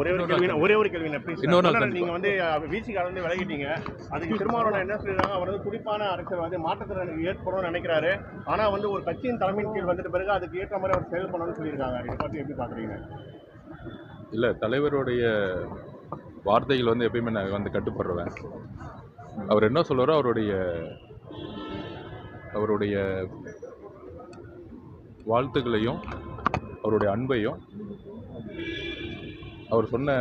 ஒரே ஒரு கேள்வி ஒரே ஒரு கேள்வி. நீங்க வந்து விசி வந்து விலகிட்டீங்க. அதுக்கு திருமாவளவன் என்ன சொல்றாங்க அவர் வந்து துடிப்பான அரசியல் வந்து மாற்றத்திறனுக்கு ஏற்படும்னு நினைக்கிறாரு. ஆனா வந்து ஒரு கட்சியின் தலைமையின் கீழ் வந்துட்ட பிறகு அதுக்கு ஏற்ற மாதிரி அவர் செயல்படணும்னு சொல்லியிருக்காங்க. இதை பத்தி எப்படி பாக்குறீங்க? இல்லை தலைவருடைய வார்த்தைகள் வந்து எப்பயுமே நான் வந்து கட்டுப்படுறேன். அவர் என்ன சொல்றாரோ அவருடைய அவருடைய வாழ்த்துக்களையும் அவருடைய அன்பையும் அவர் சொன்ன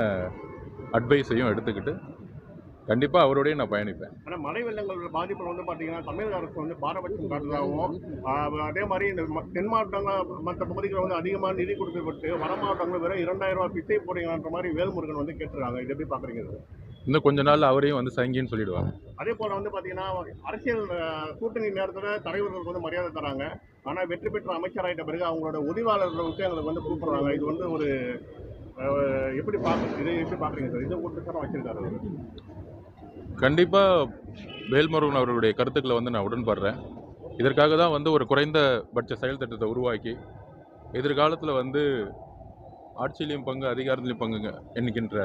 அட்வைஸையும் எடுத்துக்கிட்டு கண்டிப்பாக அவரோடய நான் பயணிப்பேன். ஆனால் மழை வெள்ளங்களோட பாதிப்புல வந்து பார்த்தீங்கன்னா தமிழக அரசு வந்து பாரபட்சம் காட்டுறதாகவும் அதே மாதிரி இந்த ம- தென் மாவட்டங்கள் மற்ற பகுதிகளில் வந்து அதிகமாக நிதி கொடுக்கப்பட்டு வட மாவட்டங்கள் வெறும் இரண்டாயிரம் ரூபாய் பிச்சை போடுங்கன்ற மாதிரி வேல்முருகன் வந்து கேட்டுருக்காங்க. இது எப்படி பார்க்குறீங்க இன்னும் கொஞ்ச நாள் அவரையும் வந்து சங்கின்னு சொல்லிடுவாங்க. அதே போல வந்து பாத்தீங்கன்னா அரசியல் கூட்டணி நேரத்துல தலைவர்களுக்கு வந்து மரியாதை தராங்க. ஆனா வெற்றி பெற்ற அமைச்சராயிட்ட பிறகு அவங்களோட உதவியாளர்களை விட்டு எங்களுக்கு வந்து கூப்பிடுறாங்க. இது வந்து ஒரு எப்படி பாக்குறது இதை எப்படி பாக்குறீங்க சார்? இது ஒரு வச்சிருக்காரு. கண்டிப்பாக வேல்முருகன் அவர்களுடைய கருத்துக்களை வந்து நான் உடன்படுறேன். இதற்காக தான் வந்து ஒரு குறைந்தபட்ச செயல் திட்டத்தை உருவாக்கி எதிர்காலத்தில் வந்து ஆட்சியிலையும் பங்கு அதிகாரத்திலையும் பங்குங்க என்கின்ற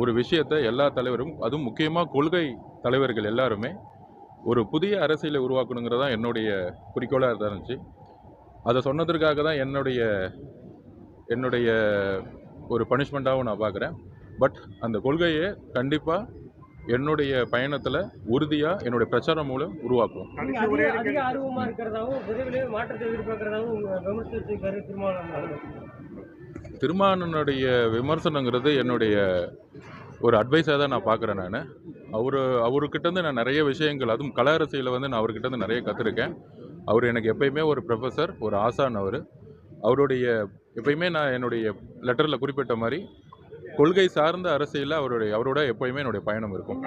ஒரு விஷயத்தை எல்லா தலைவரும் அதுவும் முக்கியமாக கொள்கை தலைவர்கள் எல்லாருமே ஒரு புதிய அரசியலை உருவாக்கணுங்கிறது தான் என்னுடைய குறிக்கோளாக இருந்துச்சு. அதை சொன்னதற்காக தான் என்னுடைய என்னுடைய ஒரு பனிஷ்மெண்ட்டாகவும் நான் பார்க்குறேன். பட் அந்த கொள்கையை கண்டிப்பாக என்னுடைய பயணத்தில் உறுதியாக என்னுடைய பிரச்சாரம் மூலம் உருவாக்குவோம். நீங்க கடைசி ஒரே அதிக ஒரு அதிக கேள்வி. ஆர்வமா இருக்கிறதாவும் விரைவிலே மாற்றத்தை விமர்சிச்சிருக்காரு திருமாவளவன் திருமானனுடைய விமர்சனங்கிறது என்னுடைய ஒரு அட்வைஸாக தான் நான் பார்க்குறேன் நான். அவர் அவர்கிட்டருந்து நான் நிறைய விஷயங்கள் அதுவும் கல அரசியலை வந்து நான் அவர்கிட்டருந்து நிறைய கற்றுருக்கேன் அவர் எனக்கு எப்பயுமே ஒரு ப்ரொஃபஸர் ஒரு ஆசான் அவர். அவருடைய எப்பயுமே நான் என்னுடைய லெட்டரில் குறிப்பிட்ட மாதிரி கொள்கை சார்ந்த அரசியலில் அவருடைய அவரோட எப்பயுமே என்னுடைய பயணம் இருக்கும்.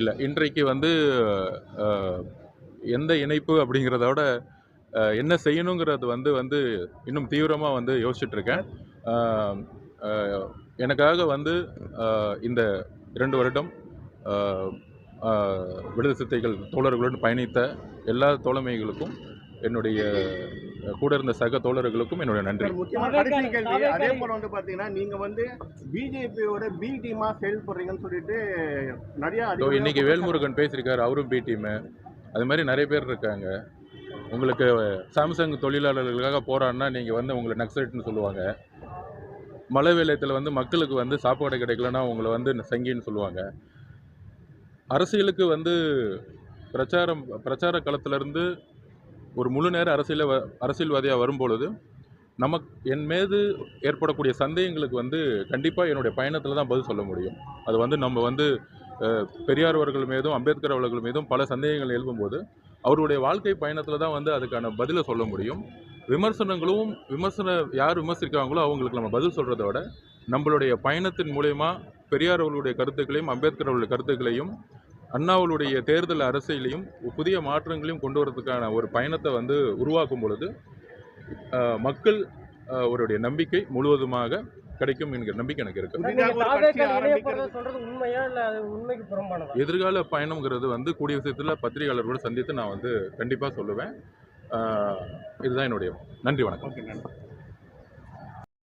இல்லை இன்றைக்கு வந்து எந்த இணைப்பு அப்படிங்கிறத விட அஹ், என்ன செய்யணுங்கிறது வந்து வந்து இன்னும் தீவிரமாக வந்து யோசிச்சுட்டு இருக்கேன் அஹ், அஹ், எனக்காக வந்து இந்த இரண்டு வருடம் விடுதலை சித்தைகள் தோழர்களுடன் பயணித்த எல்லா தோழமைகளுக்கும் என்னுடைய கூட இருந்த சக தோழர்களுக்கும் என்னுடைய நன்றி. அதே போல வந்து பாத்தீங்கன்னா நீங்க வந்து பிஜேபியோட பி டீமா செயல்படுறீங்கன்னு சொல்லிட்டு நிறைய இன்னைக்கு வேல்முருகன் பேசியிருக்காரு. அவரும் பி டீமு அது மாதிரி நிறைய பேர் இருக்காங்க. உங்களுக்கு சாம்சங் தொழிலாளர்களுக்காக போராடினா நீங்கள் வந்து உங்களை நக்சலைட்னு சொல்லுவாங்க. மழை வேலையத்தில் வந்து மக்களுக்கு வந்து சாப்பாடு கிடைக்கலன்னா உங்களை வந்து சங்கின்னு சொல்லுவாங்க. அரசியலுக்கு வந்து பிரச்சாரம் பிரச்சார களத்திலேருந்து ஒரு முழு நேர அரசியல வ- அரசியல்வாதியாக வரும்பொழுது நமக்கு என் மீது ஏற்படக்கூடிய சந்தேகங்களுக்கு வந்து கண்டிப்பாக என்னுடைய பயணத்தில் தான் பதில் சொல்ல முடியும். அது வந்து நம்ம வந்து பெரியார் அவர்கள் மீதும் அம்பேத்கர் அவர்கள் மீதும் பல சந்தேகங்கள் எழுப்பும்போது அவருடைய வாழ்க்கை பயணத்தில் தான் வந்து அதுக்கான பதிலை சொல்ல முடியும். விமர்சனங்களும் விமர்சன யார் விமர்சிக்கிறாங்களோ அவங்களுக்கு நம்ம பதில் சொல்கிறத விட நம்மளுடைய பயணத்தின் மூலயமா பெரியார் அவர்களுடைய கருத்துக்களையும் அம்பேத்கர் அவர்களுடைய கருத்துக்களையும் அண்ணாவுடைய தேர்தல் அரசியலையும் புதிய மாற்றங்களையும் கொண்டு வரதுக்கான ஒரு பயணத்தை வந்து உருவாக்கும் பொழுது மக்கள் அவருடைய நம்பிக்கை முழுவதுமாக கிடைக்கும் என்கிற நம்பிக்கை எனக்கு இருக்கு. எதிர்கால பயணம்ங்கிறது வந்து கூடிய விஷயத்தில் பத்திரிகையாளர்களோட சந்தித்து நான் வந்து கண்டிப்பாக சொல்லுவேன். இதுதான் என்னுடைய நன்றி வணக்கம். நன்றி.